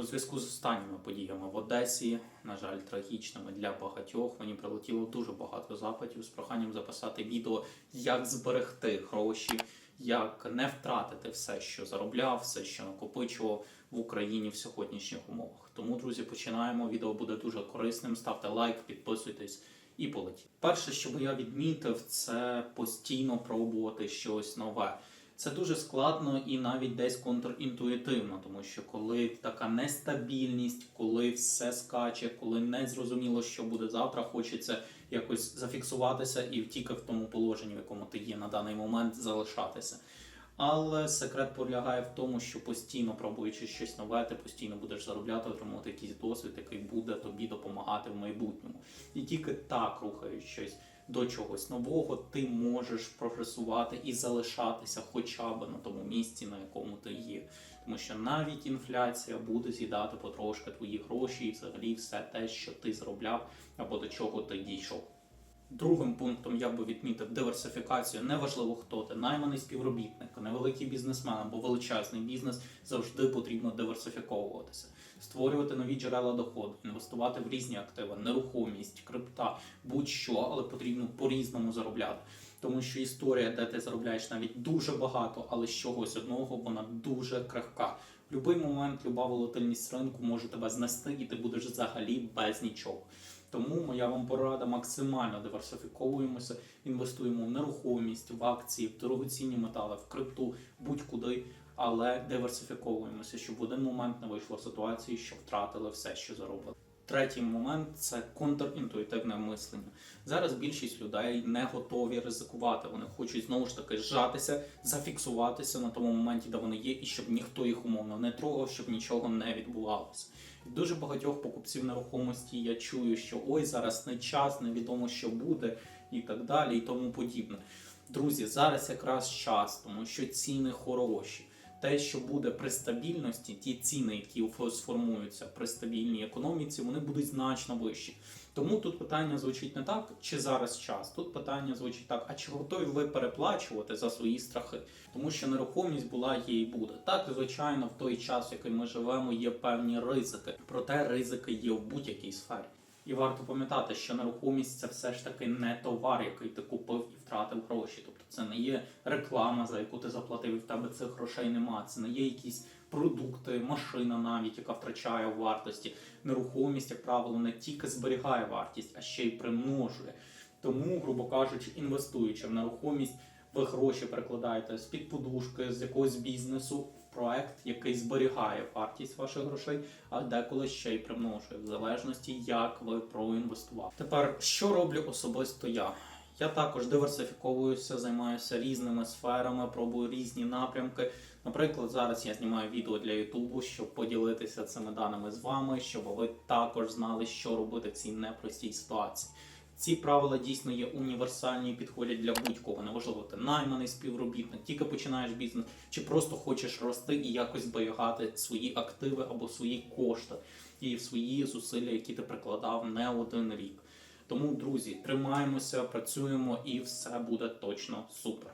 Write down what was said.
У зв'язку з останніми подіями в Одесі, на жаль, трагічними для багатьох, мені прилетіло дуже багато запитів з проханням записати відео, як зберегти гроші, як не втратити все, що заробляв, все, що накопичував в Україні в сьогоднішніх умовах. Тому, друзі, починаємо. Відео буде дуже корисним. Ставте лайк, підписуйтесь і полетіть. Перше, що би я відмітив, це постійно пробувати щось нове. Це дуже складно і навіть десь контрінтуїтивно, тому що коли така нестабільність, коли все скаче, коли не зрозуміло, що буде завтра, хочеться якось зафіксуватися і тільки в тому положенні, в якому ти є на даний момент, залишатися. Але секрет полягає в тому, що постійно пробуючи щось нове, ти постійно будеш заробляти, отримувати якийсь досвід, який буде тобі допомагати в майбутньому. І тільки так рухаючи щось до чогось нового, ти можеш прогресувати і залишатися хоча б на тому місці, на якому ти є. Тому що навіть інфляція буде з'їдати потрошки твої гроші і взагалі все те, що ти заробляв або до чого ти дійшов. Другим пунктом я би відмітив диверсифікацію. Неважливо, хто ти, найманий співробітник, невеликий бізнесмен або величезний бізнес завжди потрібно диверсифіковуватися, створювати нові джерела доходу, інвестувати в різні активи, нерухомість, крипта, будь-що, але потрібно по-різному заробляти. Тому що історія, де ти заробляєш навіть дуже багато, але з чогось одного, вона дуже крихка. В будь-який момент люба волатильність ринку може тебе знести, і ти будеш взагалі без нічого. Тому моя вам порада максимально диверсифіковуємося, інвестуємо в нерухомість, в акції, в дорогоцінні метали, в крипту, будь-куди, але диверсифіковуємося, щоб в один момент не вийшло ситуації, що втратили все, що заробили. Третій момент це контрінтуїтивне мислення. Зараз більшість людей не готові ризикувати. Вони хочуть знову ж таки зжатися, зафіксуватися на тому моменті, де вони є, і щоб ніхто їх умовно не трогав, щоб нічого не відбувалося. Від дуже багатьох покупців нерухомості я чую, що ой, зараз не час, невідомо що буде, і так далі, і тому подібне. Друзі, зараз якраз час, тому що ціни хороші. Те, що буде при стабільності, ті ціни, які сформуються при стабільній економіці, вони будуть значно вищі. Тому тут питання звучить не так, чи зараз час. Тут питання звучить так: а чи готові ви переплачувати за свої страхи? Тому що нерухомість була є і буде. Так, звичайно, в той час, в який ми живемо, є певні ризики. Проте ризики є в будь-якій сфері. І варто пам'ятати, що нерухомість це все ж таки не товар, який ти купив і втратив гроші. Це не є реклама, за яку ти заплатив, і в тебе цих грошей нема. Це не є якісь продукти, машина навіть, яка втрачає в вартості. Нерухомість, як правило, не тільки зберігає вартість, а ще й примножує. Тому, грубо кажучи, інвестуючи в нерухомість, ви гроші перекладаєте з під подушки, з якогось бізнесу в проект, який зберігає вартість ваших грошей, а деколи ще й примножує, в залежності, як ви проінвестували. Тепер що роблю особисто я? Я також диверсифіковуюся, займаюся різними сферами, пробую різні напрямки. Наприклад, зараз я знімаю відео для Ютубу, щоб поділитися цими даними з вами, щоб ви також знали, що робити в цій непростій ситуації. Ці правила дійсно є універсальні і підходять для будь-кого. Неважливо, ти найманий співробітник, тільки починаєш бізнес, чи просто хочеш рости і якось зберігати свої активи або свої кошти і свої зусилля, які ти прикладав не один рік. Тому, друзі, тримаємося, працюємо і все буде точно супер.